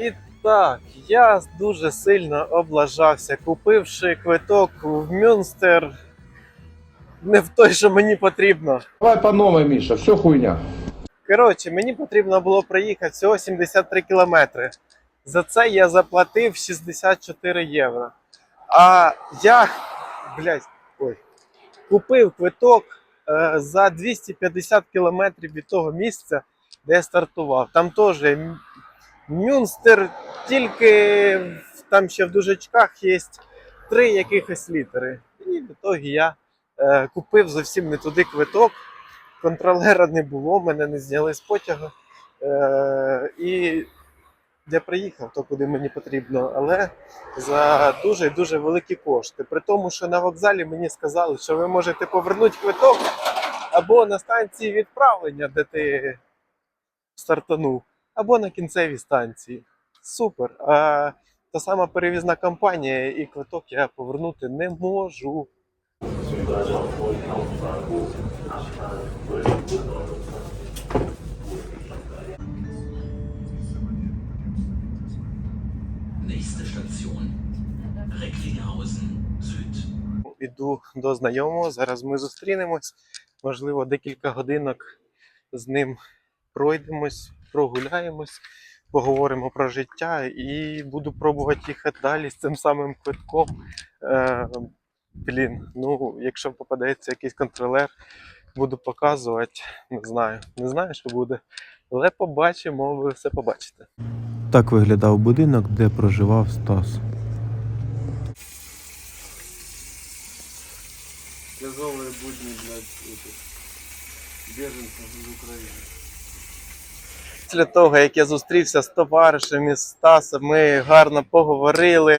І так, я дуже сильно облажався, купивши квиток в Мюнстер. Не в той, що мені потрібно. Давай по новой, Миша, все хуйня. Коротше, мені потрібно було проїхати всього 73 кілометри. За це я заплатив 64 євро. А я, блядь, ой, купив квиток е, за 250 кілометрів від того місця, де я стартував. Там теж Мюнстер, тільки там ще в дужачках є три якихось літери. І в ітогі я е, купив зовсім не туди квиток контролера не було, мене не зняли з потягу. Е, і я приїхав то, куди мені потрібно, але за дуже дуже великі кошти. При тому, що на вокзалі мені сказали, що ви можете повернути квиток або на станції відправлення, де ти стартанув, або на кінцевій станції. Супер. А та сама перевізна компанія і квиток я повернути не можу. Іду до знайомого. Зараз ми зустрінемось. Можливо, декілька годинок з ним пройдемось, прогуляємось, поговоримо про життя і буду пробувати їхати далі з цим самим квитком. Е, блін, ну, якщо попадеться якийсь контролер, буду показувати. Не знаю. Не знаю, що буде. Але побачимо, ви все побачите. Так виглядав будинок, де проживав Стас. Тяжелые будни, блядь, України. Після того, як я зустрівся з товаришем із Стасом, ми гарно поговорили.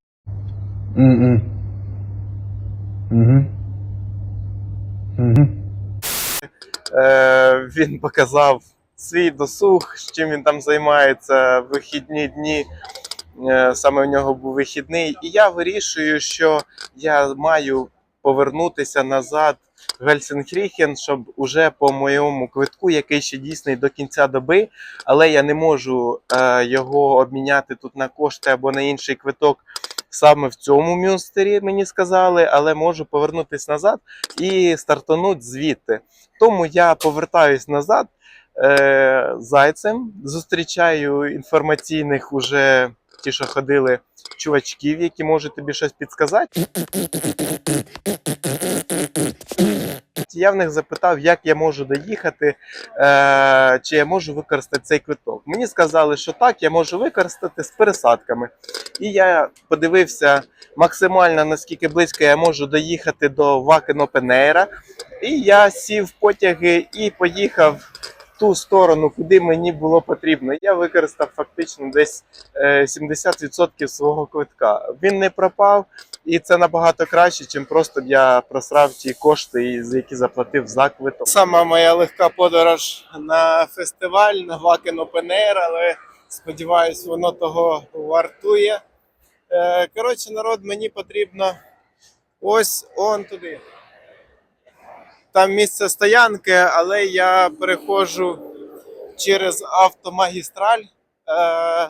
Угу. Угу. Угу. Е, він показав свій досуг, з чим він там займається в вихідні дні. Е, саме в нього був вихідний. І я вирішую, що я маю повернутися назад в щоб уже по моєму квитку, який ще дійсний до кінця доби, але я не можу е, його обміняти тут на кошти або на інший квиток. Саме в цьому мюнстері мені сказали, але можу повернутися назад і стартанути звідти. Тому я повертаюсь назад е, зайцем, зустрічаю інформаційних уже ті, що ходили чувачків, які можуть тобі щось підказати. Я в них запитав, як я можу доїхати, е, чи я можу використати цей квиток. Мені сказали, що так, я можу використати з пересадками. І я подивився максимально наскільки близько я можу доїхати до Вакенопенейра. І я сів в потяги і поїхав ту сторону, куди мені було потрібно. Я використав фактично десь е, 70% свого квитка. Він не пропав, і це набагато краще, чим просто б я просрав ті кошти, за які заплатив за квиток. Сама моя легка подорож на фестиваль на Open Air, але сподіваюсь, воно того вартує. Е, Коротше, народ, мені потрібно ось он туди. Там місце стоянки, але я переходжу через автомагістраль, е,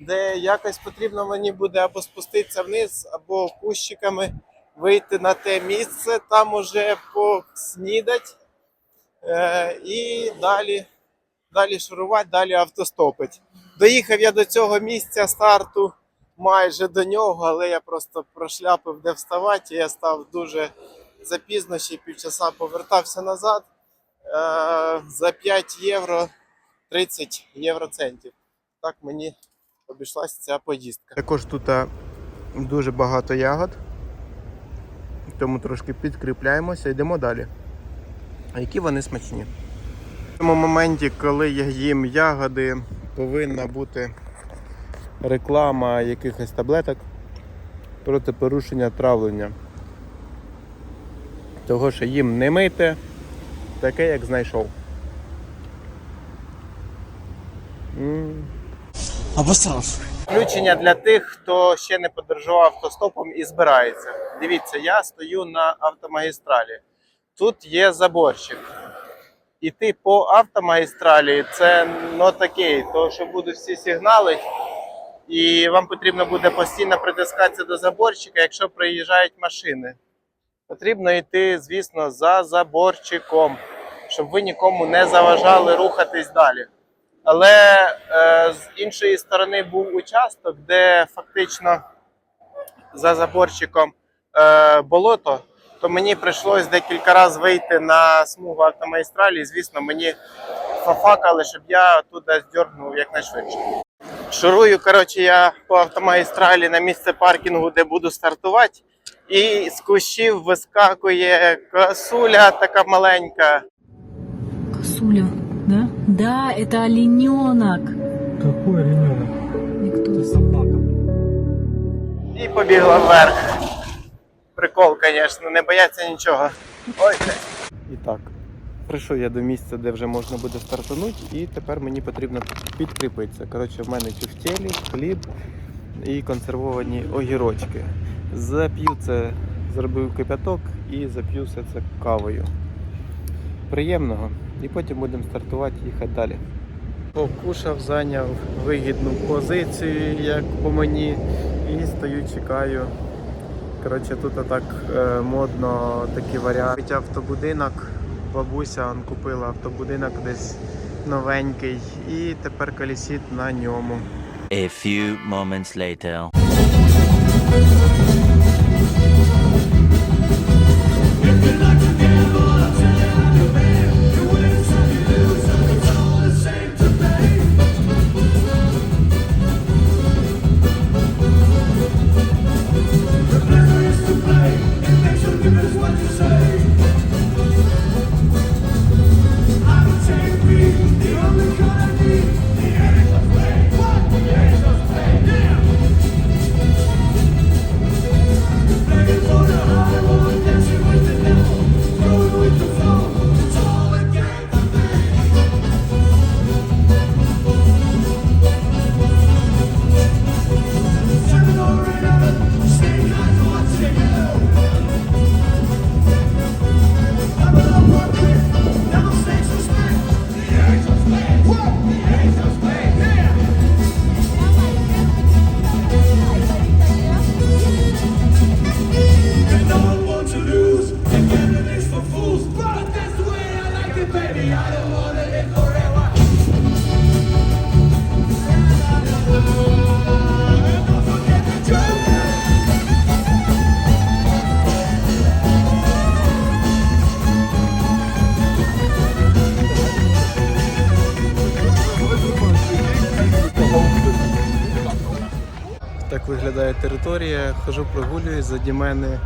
де якось потрібно мені буде або спуститися вниз, або кущиками вийти на те місце, там уже поснідать е, і далі, далі шурувати, далі автостопить. Доїхав я до цього місця старту майже до нього, але я просто прошляпив, де вставати, і я став дуже запізно, ще півчаса повертався назад. Е, за 5 євро 30 євроцентів. Так мені обійшлася ця поїздка. Також тут е, дуже багато ягод, тому трошки підкріпляємося, йдемо далі. А які вони смачні? В цьому моменті, коли я їм ягоди, повинна бути реклама якихось таблеток проти порушення травлення. Того, що їм не мити, таке як знайшов. М. Включення для тих, хто ще не подорожував автостопом і збирається. Дивіться, я стою на автомагістралі. Тут є заборчик. Іти по автомагістралі це not окей, тому що будуть всі сигнали. і вам потрібно буде постійно притискатися до заборчика, якщо приїжджають машини. Потрібно йти, звісно, за заборчиком, щоб ви нікому не заважали рухатись далі. Але е, з іншої сторони був участок, де фактично за заборчиком е, болото, то мені прийшлось декілька разів вийти на смугу автомагістралі. І, звісно, мені фафакали, щоб я туди здьоргнув якнайшвидше. Шурую, коротше, я по автомагістралі на місце паркінгу, де буду стартувати. І з кущів вискакує косуля така маленька. Косуля, да? Да, это олененок. Какой олененок? Никто. собака. І побігла вверх. Прикол, звісно, не бояться нічого. Ой. І так. Прийшов я до місця, де вже можна буде стартанути, і тепер мені потрібно підкріпитися. Коротше, в мене тюфтєлі, хліб і консервовані огірочки. Зап'ю це, зробив кипяток і зап'ю все це кавою. Приємного. І потім будемо стартувати, їхати далі. Покушав, зайняв вигідну позицію, як по мені, і стою, чекаю. Коротше, тут так е, модно такі варіанти. Автобудинок. Бабуся он, купила автобудинок десь новенький і тепер колісить на ньому. A few moments later. Територія. Хожу прогулююсь, заді мене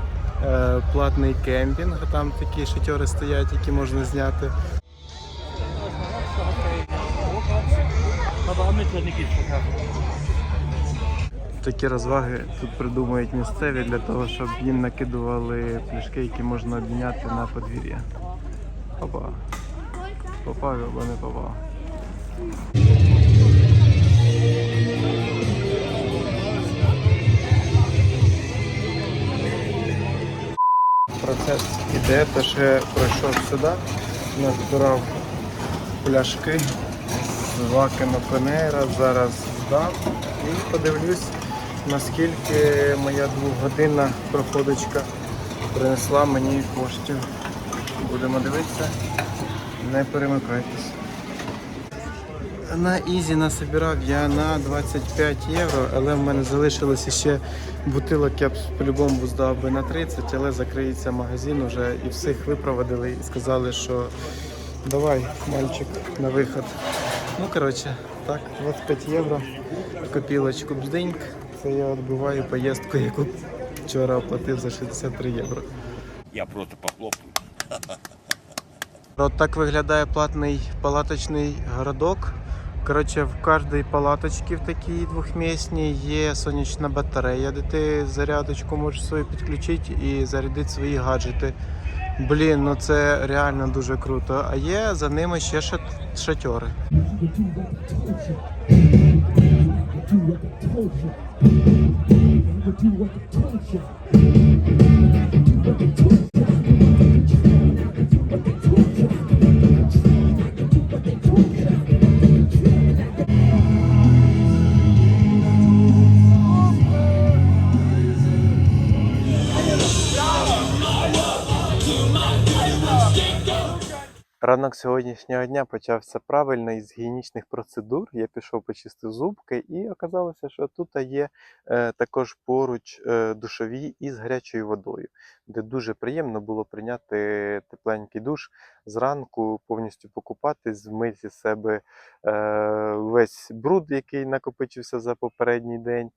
е, платний кемпінг. Там такі шатьори стоять, які можна зняти. Такі розваги тут придумують місцеві для того, щоб їм накидували пляшки, які можна обміняти на подвір'я. Опа. Попав або не попав. Процес іде, то ще пройшов сюди, назбирав пляшки з Вакена Пенейра, зараз здав і подивлюсь, наскільки моя двохгодинна проходочка принесла мені коштів. Будемо дивитися, не перемикайтесь. На Ізі насобирав я на 25 євро, але в мене залишилося ще бутилок, я б по-любому здав би на 30, але закриється магазин вже і всіх випроводили і сказали, що давай, мальчик, на виход. Ну, коротше, так, 25 євро, копілочку бздиньк. Це я відбиваю поїздку, яку вчора оплатив за 63 євро. Я просто похлопаю. От так виглядає платний палаточний городок. Коротше, в кожній палаточці в такій двохмісній є сонячна батарея, де ти зарядочку можеш свою підключити і зарядити свої гаджети. Блін, ну це реально дуже круто. А є за ними ще шат- шатьори. Ранок сьогоднішнього дня почався правильно із гігієнічних процедур. Я пішов почистив зубки, і оказалося, що тут є е, також поруч е, душові із гарячою водою, де дуже приємно було прийняти тепленький душ зранку, повністю покупатись, змити з себе е, весь бруд, який накопичився за попередній день.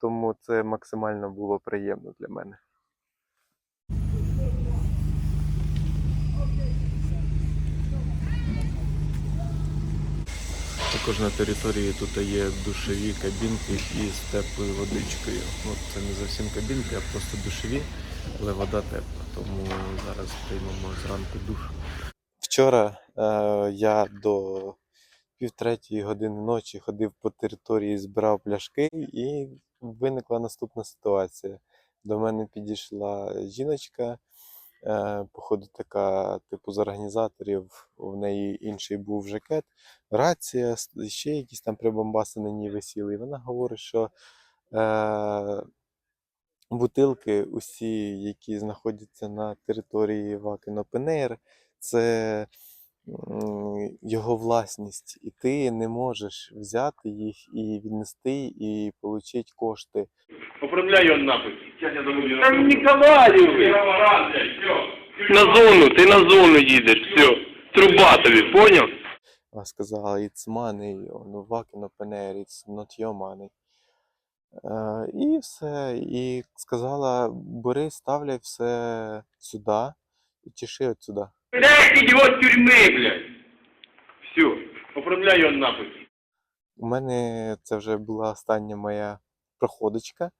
Тому це максимально було приємно для мене. Також на території тут є душові кабінки із теплою водичкою. Ну, це не зовсім кабінки, а просто душові, але вода тепла. Тому зараз приймемо зранку душ. Вчора е, я до півтретьої години ночі ходив по території, збирав пляшки, і виникла наступна ситуація. До мене підійшла жіночка, походу, така, типу, з організаторів, в неї інший був жакет рація, ще якісь там прибамбаси на ній висіли. І вона говорить, що е, бутилки, усі, які знаходяться на території Вакен Open це його власність, і ти не можеш взяти їх і віднести, і отримати кошти. Оформляй його нахуй. Там Ніколаєв! На зону, ти на зону їдеш, все. Труба тобі, поняв? Вона сказала, it's money on Wacken Open Air, it's not your money. Е, і все. І сказала, бери, ставляй все сюди і тіши от сюди. Блядь, ідіот тюрми, блядь. Все, оформляй його нахуй. У мене це вже була остання моя проходочка.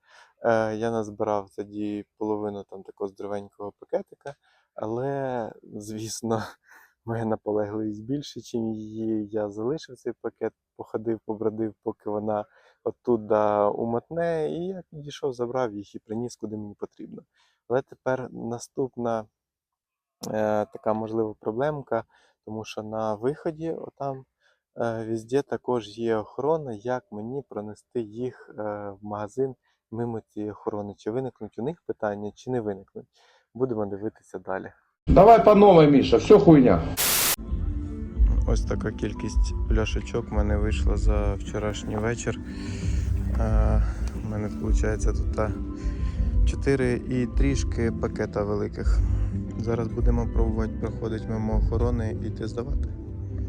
Е, я назбирав тоді половину там такого здоровенького пакетика, але, звісно, моя наполегливість більше, ніж її. Я залишив цей пакет, походив, побродив, поки вона оттуда умотне, і я підійшов, забрав їх і приніс, куди мені потрібно. Але тепер наступна така можлива проблемка, тому що на виході, отам е, везде також є охорона, як мені пронести їх е, в магазин мимо цієї охорони. Чи виникнуть у них питання, чи не виникнуть. Будемо дивитися далі. Давай по новой, Миша, все хуйня. Ось така кількість пляшечок в мене вийшла за вчорашній вечір. Е, У мене виходить тут 4 і трішки пакета великих. Зараз будемо пробувати проходити мимо охорони і йти здавати.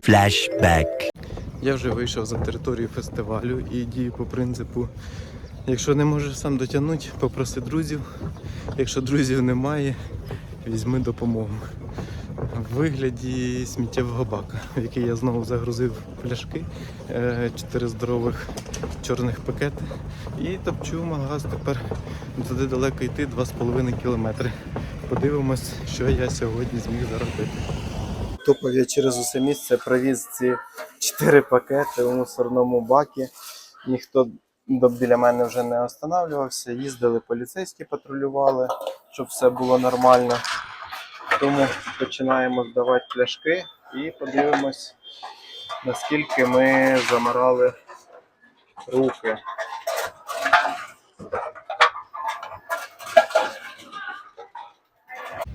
Flashback. Я вже вийшов за територію фестивалю і дію по принципу, якщо не можеш сам дотягнути, попроси друзів. Якщо друзів немає, візьми допомогу. В вигляді сміттєвого бака, в який я знову загрузив пляшки, е, чотири здорових чорних пакети. І топчу магаз тепер туди далеко йти 2,5 кілометри. Подивимось, що я сьогодні зміг заробити. Тупо я через усе місце провіз ці чотири пакети у мусорному бакі. Ніхто біля мене вже не останавливався. Їздили поліцейські, патрулювали, щоб все було нормально. Тому починаємо здавати пляшки і подивимось, наскільки ми замирали руки.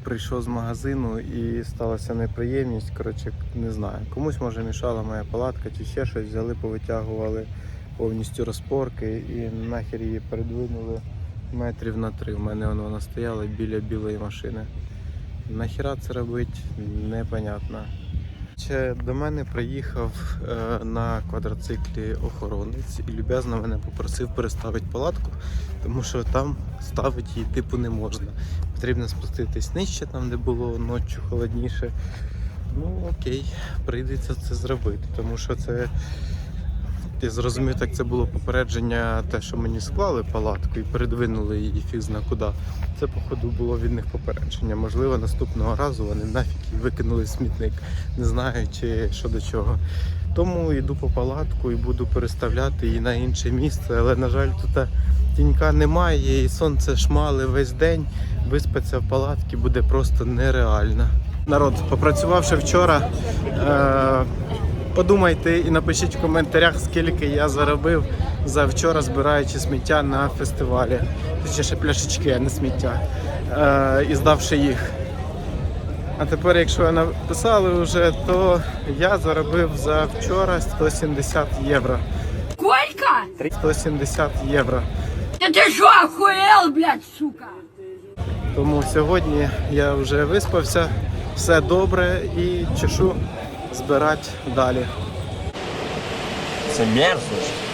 Прийшов з магазину і сталася неприємність. Коротше, не знаю. Комусь може мішала моя палатка чи ще щось, взяли, повитягували повністю розпорки і нахер її передвинули метрів на три. У мене вона стояла біля білої машини. Нахіра це робить, непонятно. Ще до мене приїхав е, на квадроциклі охоронець і люб'язно мене попросив переставити палатку, тому що там ставити її типу не можна. Потрібно спуститись нижче, там де було ночі холодніше. Ну окей, прийдеться це зробити, тому що це. Я зрозумів, так це було попередження, те, що мені склали палатку і передвинули її фіг зна куди. Це, походу, було від них попередження. Можливо, наступного разу вони нафіг викинули смітник, не знаю чи що до чого. Тому йду по палатку і буду переставляти її на інше місце. Але, на жаль, тут тінька немає, і сонце шмали весь день. Виспатися в палатці буде просто нереально. Народ, попрацювавши вчора, е- подумайте і напишіть в коментарях, скільки я заробив за вчора, збираючи сміття на фестивалі. Точніше пляшечки, а не сміття. Е- і здавши їх. А тепер, якщо написали вже, то я заробив за вчора 170 євро. Сколько? 170 євро. Да ты что, охуел, блядь, сука? Тому сьогодні я вже виспався, все добре і чешу збирати далі. Це мерзость.